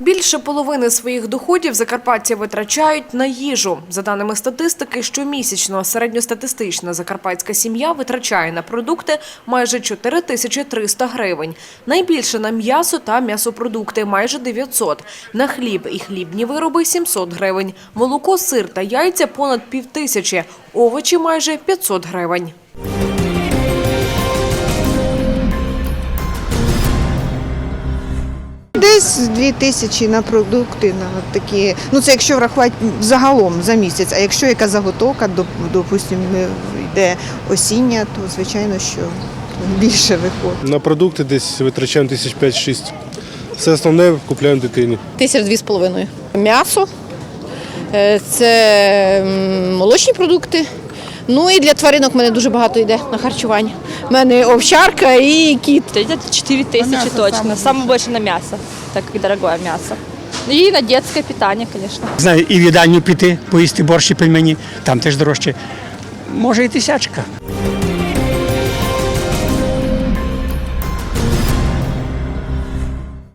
Більше половини своїх доходів закарпатці витрачають на їжу. За даними статистики, щомісячно середньостатистична закарпатська сім'я витрачає на продукти майже 4300 гривень. Найбільше на м'ясо та м'ясопродукти – майже 900. На хліб і хлібні вироби – 700 гривень. Молоко, сир та яйця – понад півтисячі. Овочі – майже 500 гривень. Десь дві тисячі на продукти, на такі. Ну це якщо врахувати загалом за місяць. А якщо яка заготовка, допустимо, йде осіння, то звичайно, що більше виходить. На продукти десь витрачаємо тисяч 5-6. Все основне купляємо дитині. Тисяч дві з половиною. М'ясо, е, це молочні продукти. Ну і для тваринок в мене дуже багато йде на харчування. У мене овчарка і кіт. Где-то 4 тисячі точно. Саме більше на мясо, так як дорогое мясо. І на дитяче питання, звісно. Знаю, і в їдальню піти, поїсти борщ і пельмені, там теж дорожче. Може і тисячка.